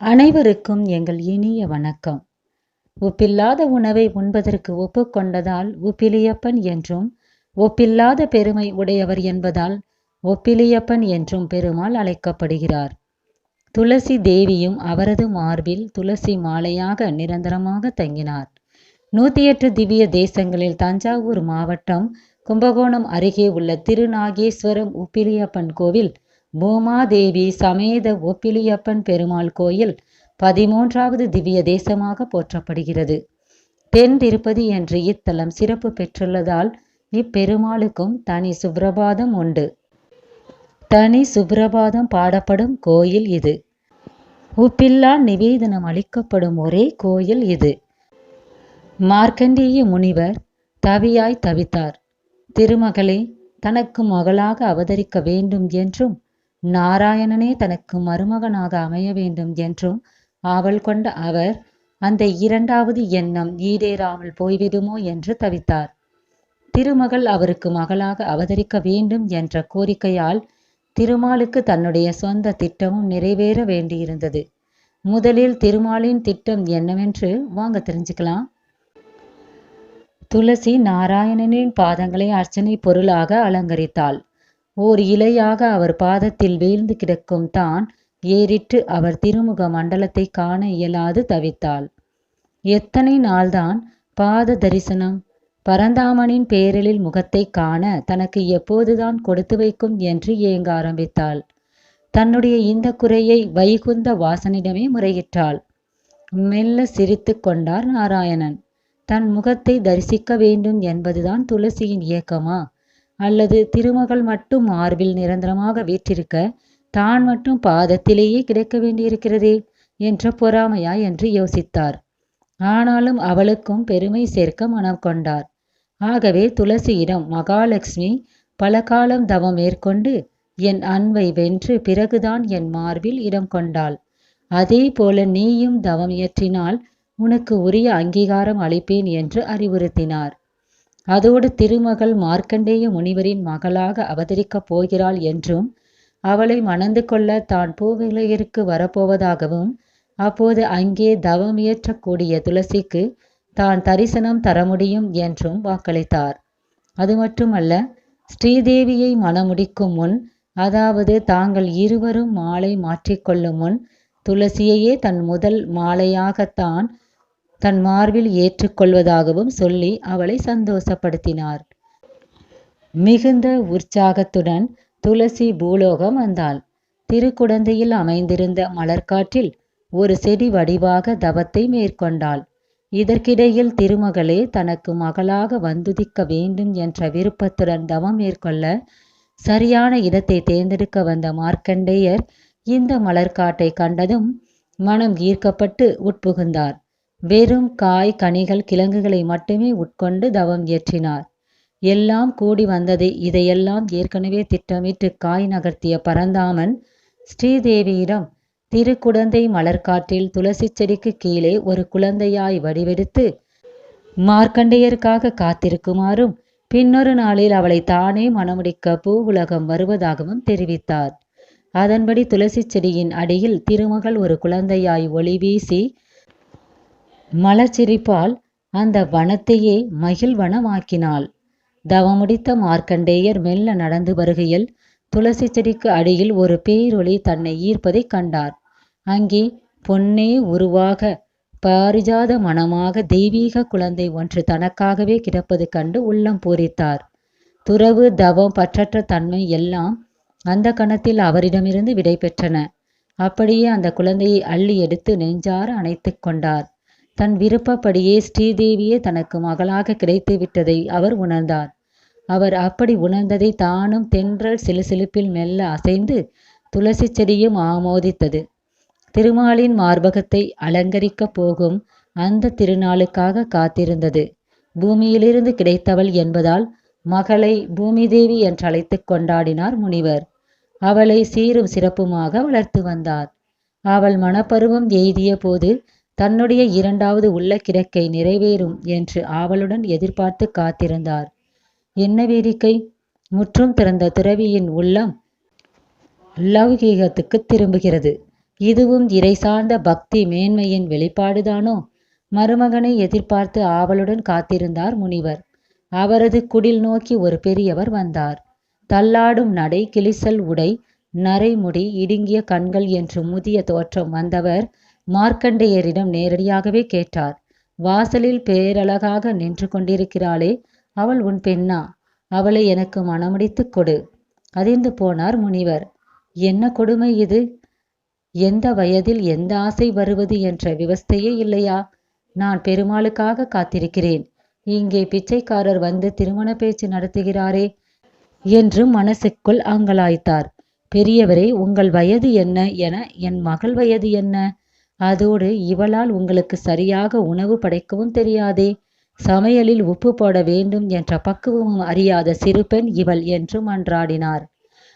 அனைவருக்கும் எங்கள் இனிய வணக்கம். உப்பில்லாத உணவை உண்பதற்கு ஒப்புக்கொண்டதால் உப்பிலியப்பன் என்றும் ஒப்பில்லாத பெருமை உடையவர் என்பதால் ஒப்பிலியப்பன் என்றும் பெருமாள் அழைக்கப்படுகிறார். துளசி தேவியும் அவரது மார்பில் துளசி மாலையாக நிரந்தரமாக தங்கினார். நூத்தி எட்டு திவ்ய தேசங்களில் தஞ்சாவூர் மாவட்டம் கும்பகோணம் அருகே உள்ள திருநாகேஸ்வரம் உப்பிலியப்பன் கோவில் பூமாதேவி சமேத ஒப்பிலியப்பன் பெருமாள் கோயில் பதிமூன்றாவது திவ்ய தேசமாக போற்றப்படுகிறது. தென் திருப்பதி என்று இத்தலம் சிறப்பு பெற்றுள்ளதால் இப்பெருமாளுக்கும் தனி சுப்ரபாதம் உண்டு. தனி சுப்ரபாதம் பாடப்படும் கோயில் இது. உப்பில்லா நிவேதனம் அளிக்கப்படும் ஒரே கோயில் இது. மார்க்கண்டேய முனிவர் தவியாய் தவித்தார். திருமகளே தனக்கு மகளாக அவதரிக்க வேண்டும் என்றும் நாராயணனே தனக்கு மருமகனாக அமைய வேண்டும் என்றும் ஆவல் கொண்ட அவர் அந்த இரண்டாவது எண்ணம் ஈடேறாமல் போய்விடுமோ என்று தவித்தார். திருமகள் அவருக்கு மகளாக அவதரிக்க வேண்டும் என்ற கோரிக்கையால் திருமாலுக்கு தன்னுடைய சொந்த திட்டமும் நிறைவேற வேண்டியிருந்தது. முதலில் திருமாலின் திட்டம் என்னவென்று வாங்க தெரிஞ்சுக்கலாம். துளசி நாராயணனின் பாதங்களை அர்ச்சனை பொருளாக அலங்கரித்தாள். ஓர் இலையாக அவர் பாதத்தில் வீழ்ந்து கிடக்கும் தான் ஏறிட்டு அவர் திருமுக மண்டலத்தை காண இயலாது தவித்தாள். எத்தனை நாள்தான் பாத தரிசனம்? பரந்தாமனின் பேரலில் முகத்தை காண தனக்கு எப்போதுதான் கொடுத்து வைக்கும் என்று ஏங்க ஆரம்பித்தாள். தன்னுடைய இந்த குறையை வைகுந்த வாசனிடமே முறையிட்டாள். மெல்ல சிரித்து கொண்டார் நாராயணன். தன் முகத்தை தரிசிக்க வேண்டும் என்பதுதான் துளசியின் இயக்கமா? அல்லது திருமகள் மட்டும் மார்பில் நிரந்தரமாக வீற்றிருக்க தான் மட்டும் பாதத்திலேயே கிடைக்க வேண்டியிருக்கிறதே என்ற பொறாமையா என்று யோசித்தார். ஆனாலும் அவளுக்கும் பெருமை சேர்க்க மனம் கொண்டார். ஆகவே துளசியிடம் மகாலட்சுமி பல காலம் தவம் மேற்கொண்டு என் அன்பை வென்று பிறகுதான் என் மார்பில் இடம் கொண்டாள். அதே போல நீயும் தவம் இயற்றினால் உனக்கு உரிய அங்கீகாரம் அளிப்பேன் என்று அறிவுறுத்தினார். அதோடு திருமகள் மார்க்கண்டேய முனிவரின் மகளாக அவதரிக்கப் போகிறாள் என்றும் அவளை மணந்து கொள்ள தான் பூவிலையருக்கு வரப்போவதாகவும் அப்போது அங்கே தவம் இயற்றக்கூடிய துளசிக்கு தான் தரிசனம் தர முடியும் என்றும் வாக்களித்தார். அது மட்டுமல்ல ஸ்ரீதேவியை மணமுடிக்கும் முன் அதாவது தாங்கள் இருவரும் மாலை மாற்றிக்கொள்ளும் முன் துளசியையே தன் முதல் மாலையாகத்தான் தன் மார்பில் ஏற்றுக்கொள்வதாகவும் சொல்லி அவளை சந்தோஷப்படுத்தினார். மிகுந்த உற்சாகத்துடன் துளசி பூலோகம் வந்தாள். திருக்குடந்தையில் அமைந்திருந்த மலர்காற்றில் ஒரு செடி வடிவாக தவத்தை மேற்கொண்டாள். இதற்கிடையில் திருமகளே தனக்கு மகளாக வந்துதிக்க வேண்டும் என்ற விருப்பத்துடன் தவம் மேற்கொள்ள சரியான இடத்தை தேர்ந்தெடுக்க வந்த மார்க்கண்டேயர் இந்த மலர்காட்டை கண்டதும் மனம் ஈர்க்கப்பட்டு உட்புகுந்தார். வெறும் காய் கனிகள் கிழங்குகளை மட்டுமே உட்கொண்டு தவம் இயற்றினார். எல்லாம் கூடி வந்தது இதையெல்லாம் ஏற்கனவே திட்டமிட்டு காய் நகர்த்திய பரந்தாமன் ஸ்ரீதேவியிடம் திருக்குடந்தை மலர்காற்றில் துளசி செடிக்கு கீழே ஒரு குழந்தையாய் வடிவெடுத்து மார்க்கண்டேயருக்காக காத்திருக்குமாறும் பின்னொரு நாளில் அவளை தானே மணமுடிக்க பூ உலகம் வருவதாகவும் தெரிவித்தார். அதன்படி துளசி செடியின் அடியில் திருமகள் ஒரு குழந்தையாய் ஒளி வீசி மலச்சிரிப்பால் அந்த வனத்தையே மகிழ்வனமாக்கினாள். தவமுடித்த மார்க்கண்டேயர் மெல்ல நடந்து வருகையில் துளசி செடிக்கு அடியில் ஒரு பேரொளி தன்னை ஈர்ப்பதைக் கண்டார். அங்கே பொன்னே உருவாக பாரிஜாத மனமாக தெய்வீக குழந்தை ஒன்று தனக்காகவே கிடப்பது கண்டு உள்ளம் பூரித்தார். துறவு தவம் பற்றற்ற தன்மை எல்லாம் அந்த கணத்தில் அவரிடமிருந்து விடை பெற்றன அப்படியே அந்த குழந்தையை அள்ளி எடுத்து நெஞ்சார அணைத்து கொண்டார். தன் விருப்பப்படியே ஸ்ரீதேவியே தனக்கு மகளாக கிடைத்து விட்டதை அவர் உணர்ந்தார். அவர் அப்படி உணர்ந்ததை தானும் தென்றல் சிலுசிலுப்பில் மெல்ல அசைந்து துளசி செடியும் ஆமோதித்தது. திருமாலின் மார்பகத்தை அலங்கரிக்கப் போகும் அந்த திருநாளுக்காக காத்திருந்தது. பூமியிலிருந்து கிடைத்தவள் என்பதால் மகளை பூமிதேவி என்று அழைத்து கொண்டாடினார் முனிவர். அவளை சீரும் சிறப்புமாக வளர்த்து வந்தார். அவள் மனப்பருவம் எய்திய போது தன்னுடைய இரண்டாவது உள்ள கிடக்கை நிறைவேறும் என்று ஆவலுடன் எதிர்பார்த்து காத்திருந்தார். என்ன வேடிக்கை? முற்றும் திறந்த துறவியின் உள்ளம் லௌகீகத்துக்கு திரும்புகிறது. இதுவும் இறை சார்ந்த பக்தி மேன்மையின் வெளிப்பாடுதானோ? மருமகனை எதிர்பார்த்து ஆவலுடன் காத்திருந்தார் முனிவர். அவரது குடில் நோக்கி ஒரு பெரியவர் வந்தார். தள்ளாடும் நடை கிளிசல் உடை நரைமுடி இடுங்கிய கண்கள் என்று முதிய தோற்றம் வந்தவர் மார்க்கண்டேயரிடம் நேரடியாகவே கேட்டார். வாசலில் பேரழகாக நின்று கொண்டிருக்கிறாளே அவள் உன் பெண்ணா அவளை எனக்கு மணமுடித்துக் கொடு. அதிர்ந்து போனார் முனிவர். என்ன கொடுமை இது? எந்த வயதில் எந்த ஆசை வருவது என்ற விவஸ்தையே இல்லையா? நான் பெருமாளுக்காக காத்திருக்கிறேன். இங்கே பிச்சைக்காரர் வந்து திருமண பேச்சு நடத்துகிறாரே என்று மனசுக்குள் அங்கலாய்த்தார். பெரியவரே உங்கள் வயது என்ன என என் மகள் வயது என்ன? அதோடு இவளால் உங்களுக்கு சரியாக உணவு படைக்கவும் தெரியாதே. சமையலில் உப்பு போட வேண்டும் என்ற பக்குவமும் அறியாத சிறுபெண் இவள் என்று மன்றாடினார்.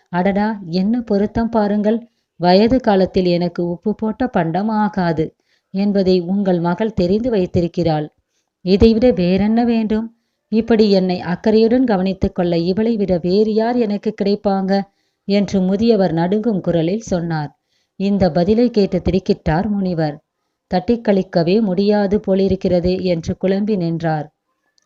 அடடா என்ன பொருத்தம் பாருங்கள். வயது காலத்தில் எனக்கு உப்பு போட்ட பண்டம் ஆகாது என்பதை உங்கள் மகள் தெரிந்து வைத்திருக்கிறாள். இதைவிட வேறென்ன வேண்டும்? இப்படி என்னை அக்கறையுடன் கவனித்துக் கொள்ள இவளை விட வேறு யார் எனக்கு கிடைப்பாங்க? என்று முதியவர் நடுங்கும் குரலில் சொன்னார். இந்த பதிலை கேட்டு திடுக்கிட்டார் முனிவர். தட்டிக்கழிக்கவே முடியாது போலிருக்கிறது என்று குழம்பி நின்றார்.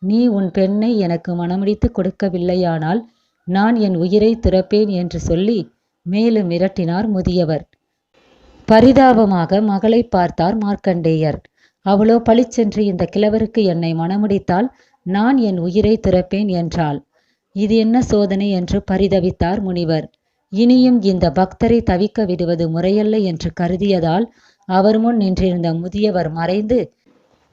நீ உன் பெண்ணை எனக்கு மனமுடித்து கொடுக்கவில்லையானால் நான் என் உயிரை துறப்பேன் என்று சொல்லி மேலும் மிரட்டினார் முதியவர். பரிதாபமாக மகளை பார்த்தார் மார்க்கண்டேயர். அவளோ பளிச்சென்று இந்த கிழவருக்கு என்னை மணமுடித்தால் நான் என் உயிரை துறப்பேன் என்றாள். இது என்ன சோதனை என்று பரிதவித்தார் முனிவர். இனியும் இந்த பக்தரை தவிக்க விடுவது முறையல்ல என்று கருதியதால் அவர் முன் நின்றிருந்த முதியவர் மறைந்து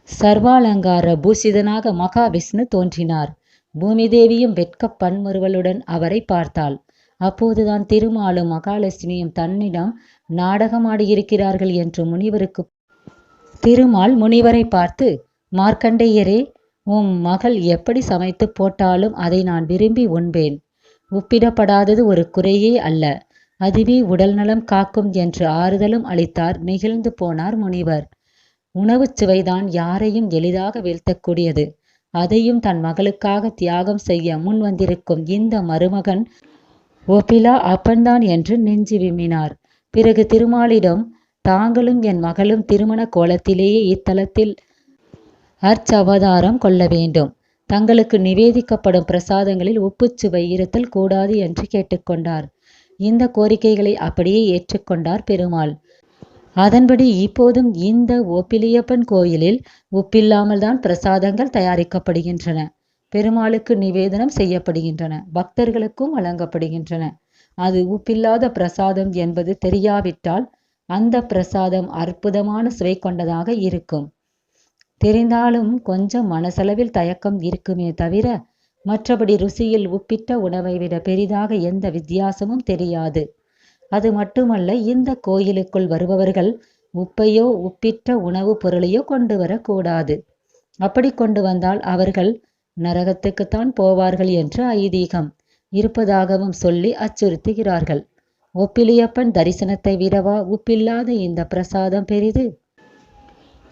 சர்வாலங்கார பூஷிதனாக மகாவிஷ்ணு தோன்றினார். பூமிதேவியும் வெட்க பன்முறுவலுடன் அவரை பார்த்தாள். அப்போதுதான் திருமாலும் மகாலட்சுமியும் தன்னிடம் நாடகமாடியிருக்கிறார்கள் என்று முனிவருக்கு திருமால் முனிவரை பார்த்து மார்க்கண்டேயரே உம் மகள் எப்படி சமைத்து போட்டாலும் அதை நான் விரும்பி உண்பேன். ஒப்பிடப்படாதது ஒரு குறையே அல்ல. அதுவே உடல் நலம் காக்கும் என்று ஆறுதலும் அளித்தார் நெகிழ்ந்து போனார் முனிவர். உணவுச் சுவைதான் யாரையும் எளிதாக வீழ்த்தக்கூடியது. அதையும் தன் மகளுக்காக தியாகம் செய்ய முன் வந்திருக்கும் இந்த மருமகன் ஒபிலா அப்பன்தான் என்று நெஞ்சு விம்மினார். பிறகு திருமாலிடம் தாங்களும் என் மகளும் திருமண கோலத்திலேயே இத்தலத்தில் அர்ச்சவதாரம் கொள்ள வேண்டும். தங்களுக்கு நிவேதிக்கப்படும் பிரசாதங்களில் உப்புச்சுவை இருத்தல் கூடாது என்று கேட்டுக்கொண்டார். இந்த கோரிக்கைகளை அப்படியே ஏற்றுக்கொண்டார் பெருமாள். அதன்படி இப்போதும் இந்த ஓப்பிலியப்பன் கோயிலில் உப்பில்லாமல் தான் பிரசாதங்கள் தயாரிக்கப்படுகின்றன. பெருமாளுக்கு நிவேதனம் செய்யப்படுகின்றன. பக்தர்களுக்கும் வழங்கப்படுகின்றன. அது உப்பில்லாத பிரசாதம் என்பது தெரியாவிட்டால் அந்த பிரசாதம் அற்புதமான சுவை கொண்டதாக இருக்கும். தெரிந்தாலும் கொஞ்சம் மனசளவில் தயக்கம் இருக்குமே தவிர மற்றபடி ருசியில் உப்பிட்ட உணவை விட பெரிதாக எந்த வித்தியாசமும் தெரியாது. அது மட்டுமல்ல இந்த கோயிலுக்குள் வருபவர்கள் உப்பையோ உப்பிட்ட உணவுப் பொருளையோ கொண்டு வரக்கூடாது. அப்படி கொண்டு வந்தால் அவர்கள் நரகத்துக்குத்தான் போவார்கள் என்று ஐதீகம் இருப்பதாகவும் சொல்லி அச்சுறுத்துகிறார்கள். ஒப்பிலியப்பன் தரிசனத்தை விடவா உப்பில்லாத இந்த பிரசாதம் பெரிது?